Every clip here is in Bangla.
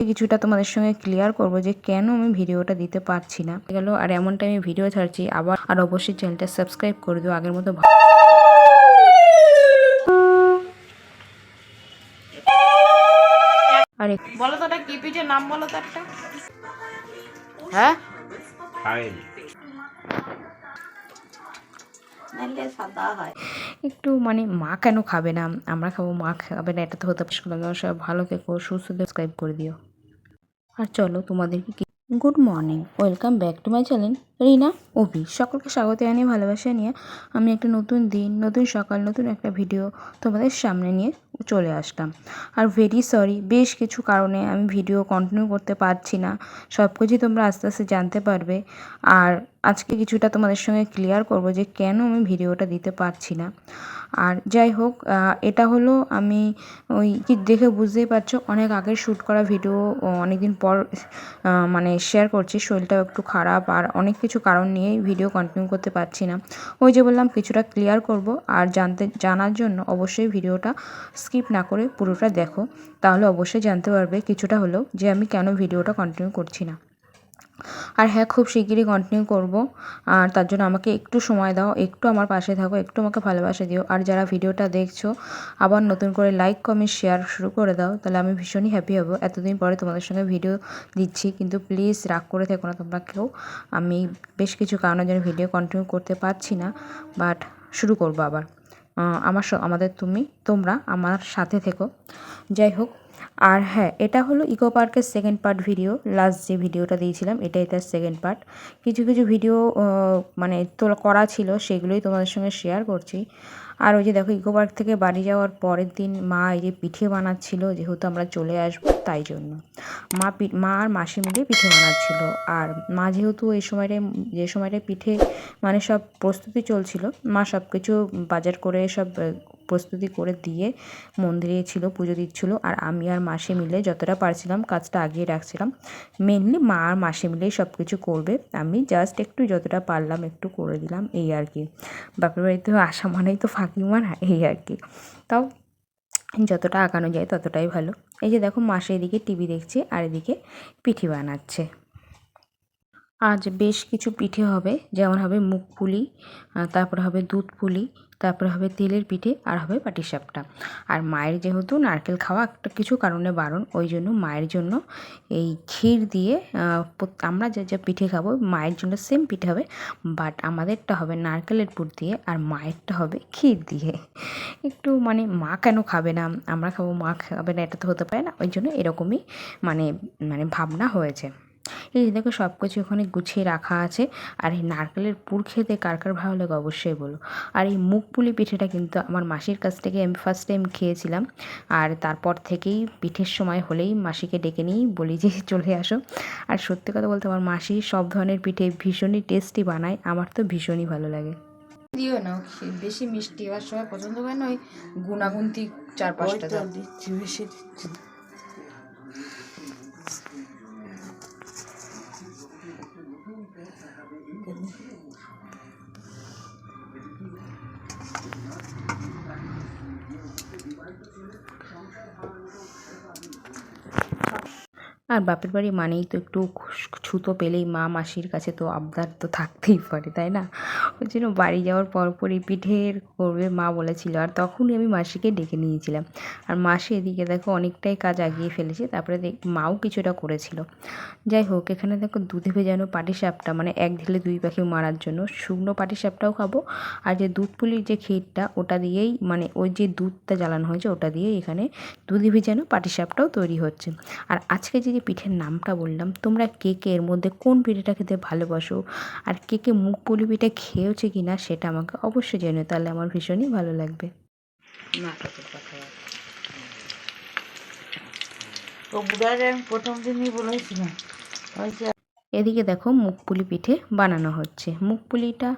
কিছুটা তোমাদের সঙ্গে ক্লিয়ার করব যে কেন আমি ভিডিওটা দিতে পারছি না। গেল আর এমন টাইমে ভিডিও ছাড়ছি আবার আর অবশ্যই চ্যানেলটা সাবস্ক্রাইব করে দিও আগের মতো ভা- আর বলো তো কি পিঠে নাম বলো তো একটা। হ্যাঁ? হয়। একটু মানে মা কেন খাবে না? আমরা খাব মা খাবে না এটা তো হতে সব ভালো থেকো সুস্থ সাবস্ক্রাইব করে দিও। আর চলো তোমাদেরকে good morning welcome back to my channel Rina, Abhi, সকলকে স্বাগত জানিয়ে, ভালোবাসা নিয়ে আমি একটা নতুন দিন, নতুন সকাল, নতুন একটা ভিডিও তোমাদের সামনে নিয়ে চলে আসলাম। আর ভেরি সরি বেশ কিছু কারণে আমি ভিডিও কন্টিনিউ করতে পারছি না। সব কিছুই তোমরা আস্তে আস্তে জানতে পারবে। আর আজকে কিছুটা তোমাদের সঙ্গে ক্লিয়ার করব যে কেন আমি ভিডিওটা দিতে পারছি না। আর যাই হোক এটা হলো আমি ওই কি দেখে বুঝতেই পারছ, অনেক আগের শ্যুট করা ভিডিও অনেক দিন পর মানে শেয়ার করছি, শরীরটাও একটু খারাপ আর অনেক কিছু কারণ নিয়েই ভিডিও কন্টিনিউ করতে পারছি না। ওই যে বললাম, কিছুটা ক্লিয়ার করব আর জানতে, জানার জন্য অবশ্যই ভিডিওটা স্কিপ না করে পুরোটা দেখো। তাহলে অবশ্যই জানতে পারবে কিছুটা হলেও যে আমি কেন ভিডিওটা কন্টিনিউ করছি না। আর হ্যাঁ খুব শিগগিরই কন্টিনিউ করব। আর তার জন্য আমাকে একটু সময় দাও, একটু আমার পাশে থাকো, একটু আমাকে ভালোবাসা দিও। আর যারা ভিডিওটা দেখছ, আবার নতুন করে লাইক কমেন্ট শেয়ার শুরু করে দাও, তাহলে আমি ভীষণই হ্যাপি হব। এতদিন পরে তোমাদের সঙ্গে ভিডিও দিচ্ছি, কিন্তু প্লিজ রাগ করে থেকো না তোমরা কেউ। আমি বেশ কিছু কারণের জন্য ভিডিও কন্টিনিউ করতে পারছি না বাট শুরু করব আবার। আমার আমাদের তুমি, তোমরা আমার সাথে থেকো। যাই হোক, আর হ্যাঁ এটা হলো ইকো পার্কের সেকেন্ড পার্ট ভিডিও লাস্ট যে ভিডিওটা দিয়েছিলাম, এটাই তার সেকেন্ড পার্ট কিছু কিছু ভিডিও মানে তোলা করা ছিল, সেগুলোই তোমাদের সঙ্গে শেয়ার করছি। আর ওই যে দেখো, ইকো পার্ক থেকে বাড়ি যাওয়ার পরের দিন মা এই যে পিঠে বানাচ্ছিল, যেহেতু আমরা চলে আসব তাই জন্য। মা মা আর মাসি মিলে পিঠে বানাচ্ছিল। আর মা যেহেতু এই সময়টায় যে সময়টায় পিঠে মানে সব প্রস্তুতি চলছিল, মা সব কিছু বাজার করে সব প্রস্তুতি করে দিয়ে মন্দিরে ছিল, পুজো দিচ্ছিল। আর আমি আর মাসি মিলে যতটা পারছিলাম কাজটা আগিয়ে রাখছিলাম। মেনলি মা আর মাসি মিলেই সব কিছু করবে। আমি জাস্ট একটু যতটা পারলাম একটু করে দিলাম, এই আর কি। বাপের বাড়িতে আসা মানেই তো ফাঁকি মারা এই আর কি। তাও যতটা আঁকানো যায় ততটাই ভালো। এই যে দেখো মাসে এদিকে টিভি দেখছে আর এদিকে পিঠি বানাচ্ছে। আজ বেশ কিছু পিঠে হবে, যেমন হবে মুখ পুলি তারপর হবে দুধ পুলি তারপরে হবে তেলের পিঠে আর হবে পাটিসাপটা আর মায়ের যেহেতু নারকেল খাওয়া একটা কিছু কারণে বারণ, ওই জন্য মায়ের জন্য এই ক্ষীর দিয়ে আমরা যা যা পিঠে খাব, মায়ের জন্য সেম পিঠে হবে বাট আমাদেরটা হবে নারকেলের পুর দিয়ে আর মায়েরটা হবে ক্ষীর দিয়ে। একটু মানে মা কেন খাবে না? আমরা খাব, মা খাবে না, এটা তো হতে পারে না। ওই জন্য এরকমই মানে মানে ভাবনা হয়েছে। এই যে দেখো সব কিছু ওখানে গুছিয়ে রাখা আছে। আর এই নারকেলের পুর খেতে কার কার ভালো লাগে অবশ্যই বলো। আর এই মুগ পুলি পিঠেটা কিন্তু আমার মাসির কাছ থেকে আমি ফার্স্ট টাইম খেয়েছিলাম। আর তারপর থেকেই পিঠের সময় হলেই মাসিকে ডেকে নিই বলি যে চলে আসো। আর সত্যি কথা বলতে আমার মাসি সব ধরনের পিঠে ভীষণই টেস্টি বানায় আমার তো ভীষণই ভালো লাগে। দিও না বেশি মিষ্টি এবার সবাই পছন্দ করে না ওই গুণাগুন্তি চার পাঁচটা দিচ্ছি বেশি আর বাপের বাড়ি মানেই তো একটু ছুতো পেলেই মা, মাসির কাছে তো আবদার তো থাকতেই পারে, তাই না? ওই জন্য বাড়ি যাওয়ার পরপরই পিঠের করবে মা বলেছিল। আর তখনই আমি মাসিকে ডেকে নিয়েছিলাম। আর মাসি এদিকে দেখো অনেকটাই কাজ আগিয়ে ফেলেছে, তারপরে দেখ মাও কিছুটা করেছিল। যাই হোক, এখানে দেখো দুধে ভেজানো পাটিসাপটা মানে এক ঢিলে দুই পাখি মারার জন্য শুকনো পাটিসাপটাও খাব। আর যে দুধ পুলির যে ক্ষীরটা, ওটা দিয়েই মানে ওই যে দুধটা জ্বালানো হয়েছে, ওটা দিয়েই এখানে দুধে ভেজানো পাটিসাপটাও তৈরি হচ্ছে। আর আজকে যে যে পিঠের নামটা বললাম, তোমরা কে কে এর মধ্যে কোন পিঠেটা খেতে ভালোবাসো? আর কে কে মুগ পুলি পিঠে খেয়েছে কি না সেটা আমাকে অবশ্যই জানিও তাহলে আমার ভীষণই ভালো লাগবে। তো বুড়ারে আমি প্রথম দিনই বলেছিলাম এদিকে দেখো মুগপুলি পিঠে বানানো হচ্ছে। মুগপুলিটা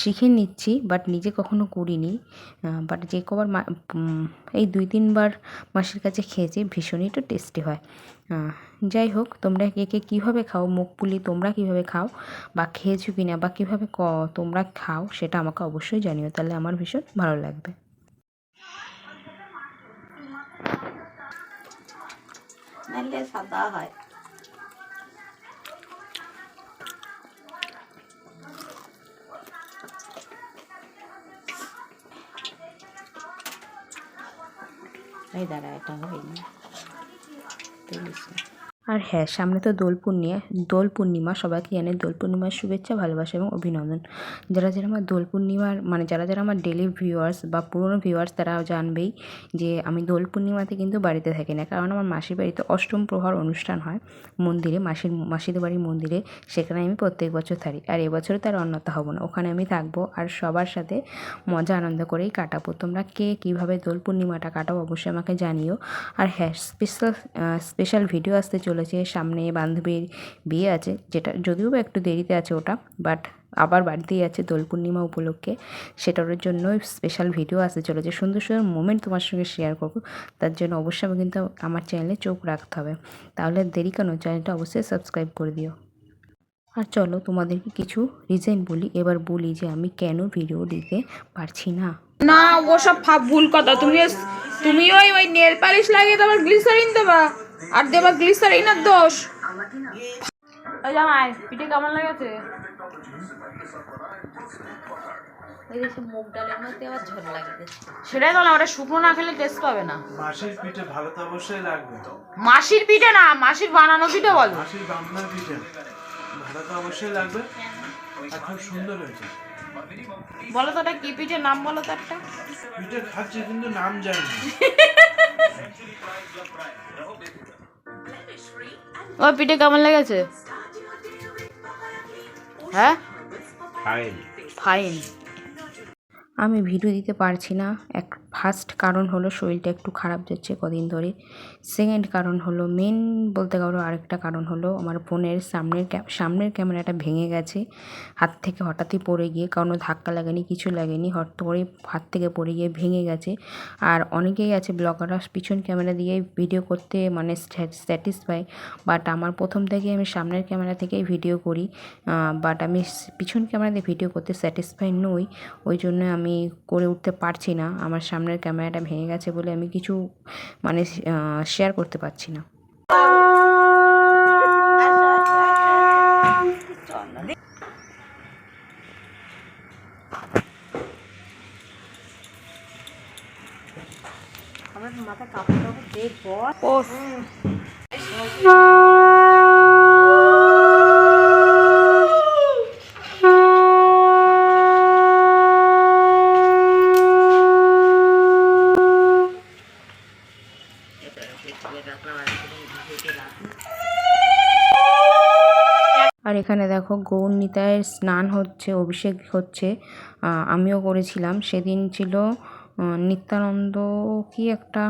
শিখে নিচ্ছি বাট নিজে কখনো করিনি বাট যে কবার এই দুই তিনবার মাসির কাছে খেয়েছি, ভীষণই তো টেস্টি হয়। যাই হোক, তোমরা কে কে কীভাবে খাও মুগপুলি তোমরা কীভাবে খাও, বা খেয়েছো কি না বা কীভাবে ক, তোমরা খাও, সেটা আমাকে অবশ্যই জানিও, তাহলে আমার ভীষণ ভালো লাগবে। সাদা হয়। দাঁড়া এটা হয়নি। আর হ্যাঁ সামনে তো দোল পূর্ণিমা দোল পূর্ণিমা, সবাইকে জানে দোল পূর্ণিমার শুভেচ্ছা, ভালোবাসা এবং অভিনন্দন। যারা যারা আমার দোল পূর্ণিমার মানে যারা যারা আমার ডেলি ভিউয়ার্স বা পুরনো ভিউয়ার্স তারা জানবেই যে আমি দোল পূর্ণিমাতে কিন্তু বাড়িতে থাকি না। কারণ আমার মাসির বাড়িতে অষ্টম প্রহর অনুষ্ঠান হয় মন্দিরে, মাসির, মাসিদের বাড়ির মন্দিরে। সেখানে আমি প্রত্যেক বছর থাকি। আর এবছরে তার অন্যতা হব না। ওখানে আমি থাকব আর সবার সাথে মজা আনন্দ করেই কাটাবো। তোমরা কে কীভাবে দোল পূর্ণিমাটা কাটাও অবশ্যই আমাকে জানিও। আর হ্যাঁ স্পেশাল স্পেশাল ভিডিও আসতে চলেছে সামনে বান্ধবীর বিয়ে আছে, যেটা যদিও বা একটু দেরিতে আছে ওটা বাট আবার বাড়িতেই আছে দোল পূর্ণিমা উপলক্ষে, সেটার জন্য স্পেশাল ভিডিও আসতে চলেছে। সুন্দর সুন্দর মোমেন্ট তোমার সঙ্গে শেয়ার করব, তার জন্য অবশ্যই আমি কিন্তু আমার চ্যানেলে চোখ রাখতে হবে। তাহলে দেরি কেন? চ্যানেলটা অবশ্যই সাবস্ক্রাইব করে দিও। আর চলো তোমাদেরকে কিছু রিজন বলি, এবার বলি যে আমি কেন ভিডিও দিতে পারছি না। না, ওসব ভাব ভুল কথা, তুমি তুমি ওই ওই নেল পালিশ লাগিয়ে তোমার গ্লিসারিন দেবা। আর দেবা গ্লিসারিনের দোষ ওই জামাই পিঠে কেমন লেগেছে? মুগ ডালের মধ্যে আবার ঝোল লাগিয়ে সেটাই তো না ওটা শুকনো না খেলে টেস্ট পাবে না। মাসির পিঠে ভালো তো অবশ্যই লাগবে মাসির পিঠে না মাসির বানানো পিঠে বল। মাসির বামনার পিঠে। ভালো তো অবশ্যই লাগবে। আর খুব সুন্দর হয়েছে। বলো তো ওটা কি পিঠে নাম বলো তো একটা। পিঠে খাচ্ছি কিন্তু নাম জানি না। ও পিঠে কেমন লেগেছে? হ্যাঁ? ফাইন আমি ভিডিও দিতে পারছি না এক ফার্স্ট কারণ হলো শরীরটা একটু খারাপ যাচ্ছে কদিন ধরে। সেকেন্ড কারণ হলো মেন বলতে পারো আরেকটা কারণ হলো আমার ফোনের সামনের সামনের ক্যামেরাটা ভেঙে গেছে। হাত থেকে হঠাৎই পড়ে গিয়ে কারণ ধাক্কা লাগেনি, কিছু লাগেনি হঠাৎ করে হাত থেকে পড়ে গিয়ে ভেঙে গেছে। আর অনেকেই আছে ব্লগাররা পিছন ক্যামেরা দিয়ে ভিডিও করতে মানে স্যাটিসফাই বাট আমার প্রথম থেকে আমি সামনের ক্যামেরা থেকেই ভিডিও করি বাট আমি পিছন ক্যামেরা দিয়ে ভিডিও করতে স্যাটিসফাই নই, ওই জন্য আমি করে উঠতে পারছি না। আমার সামনের ক্যামেরাটা ভেঙে গেছে বলে আমি কিছু মানে শেয়ার করতে পারছি না। আমার মাথা কাপড় টাপড় দেখব। আর এখানে দেখো গৌর নিতাইয়ের স্নান হচ্ছে, অভিষেক হচ্ছে। আমিও করেছিলাম। সেদিন ছিল নিত্যানন্দ কি একটা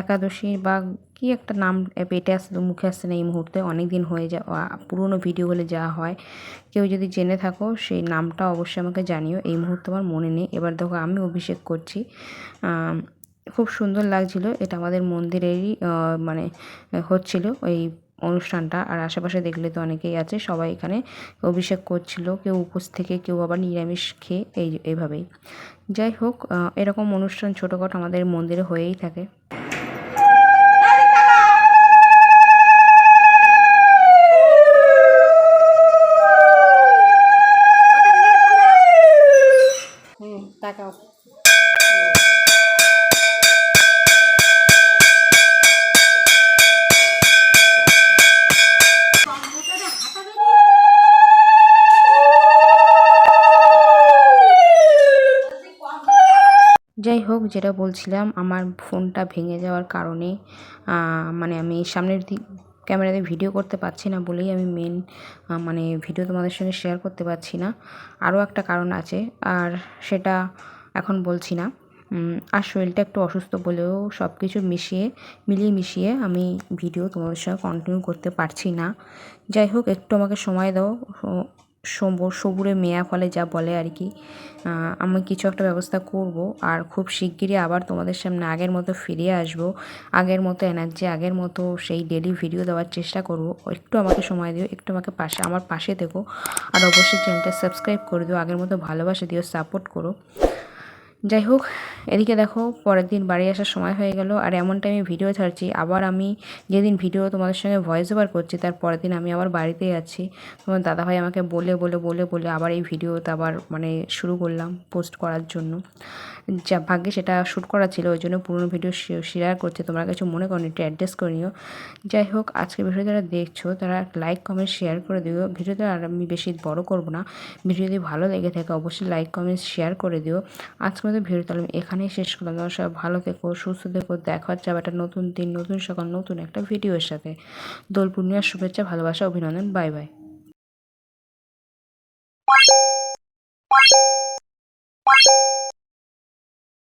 একাদশী বা কি একটা নাম পেটে আসছে তো মুখে আসছে না এই মুহূর্তে অনেক দিন হয়ে যা পুরনো ভিডিও হলে যা হয়। কেউ যদি জেনে থাকো, সেই নামটা অবশ্যই আমাকে জানিও। এই মুহূর্তে আমার মনে নেই। এবার দেখো আমি অভিষেক করছি। খুব সুন্দর লাগছিল। এটা আমাদের মন্দিরেরই মানে হচ্ছিল। ওই অনুষ্ঠানটা। আর আশেপাশে দেখলে তো অনেকেই আছে, সবাই এখানে অভিষেক করছিল। কেউ উপোস থেকে, কেউ আবার নিরামিষ খেয়ে এই, এভাবেই। যাই হোক এরকম অনুষ্ঠান ছোটোখাটো আমাদের মন্দিরে হয়েই থাকে। যাই হোক, যেটা বলছিলাম, আমার ফোনটা ভেঙে যাওয়ার কারণে মানে আমি সামনের দিক, ক্যামেরাতে ভিডিও করতে পারছি না বলেই আমি মেন মানে ভিডিও তোমাদের সঙ্গে শেয়ার করতে পারছি না। আরও একটা কারণ আছে, আর সেটা এখন বলছি না। আর শরীরটা একটু অসুস্থ বলেও সব কিছু মিশিয়ে, মিলিয়ে মিশিয়ে আমি ভিডিও তোমাদের সঙ্গে কন্টিনিউ করতে পারছি না। যাই হোক, একটু আমাকে সময় দাও সবুর মেয়া ফলে যা বলে আর কি আমি কিছু একটা ব্যবস্থা করব আর খুব শিগগিরই আবার তোমাদের সামনে আগের মতো ফিরে আসব। আগের মতো এনার্জি আগের মতো সেই ডেলি ভিডিও দেওয়ার চেষ্টা করব। একটু আমাকে সময় দিও, একটু আমাকে পাশে, আমার পাশে থেকো। আর অবশ্যই চ্যানেলটা সাবস্ক্রাইব করে দিও, আগের মতো ভালোবাসা দিও সাপোর্ট করো। যাই হোক এদিকে দেখো, পরের দিন বাড়ি আসার সময় হয়ে গেল। আর এমন টাইমে ভিডিও ছাড়ছি। আবার আমি যেদিন ভিডিও তোমাদের সঙ্গে ভয়েস ওভার করছি, তার পরের দিন আমি আবার বাড়িতে আছি। তোমার দাদাভাই আমাকে বলে বলে বলে বলে আবার এই ভিডিওতে আবার মানে শুরু করলাম পোস্ট করার জন্য। যা ভাগ্যে সেটা শ্যুট করা ছিল, ওই জন্য পুরনো ভিডিও শেয়ার করছে। তোমরা কিছু মনে করো একটু অ্যাড্রেস করে নিও। যাই হোক আজকে ভিডিও যারা দেখছ, তারা লাইক কমেন্ট শেয়ার করে দিও। ভিডিওটা আর আমি বেশি বড় করব না। ভিডিও যদি ভালো লেগে থাকে, অবশ্যই লাইক কমেন্ট শেয়ার করে দিও। আজকে মতো ভিডিও তাহলে এখানেই শেষ করলাম। তোমার সবাই ভালো থেকো, সুস্থ থেকো, দেখা হচ্ছে আবার একটা নতুন দিন, নতুন সকাল, নতুন একটা ভিডিওর সাথে। দোল পূর্ণিমার শুভেচ্ছা, ভালোবাসা, অভিনন্দন, বাই বাই।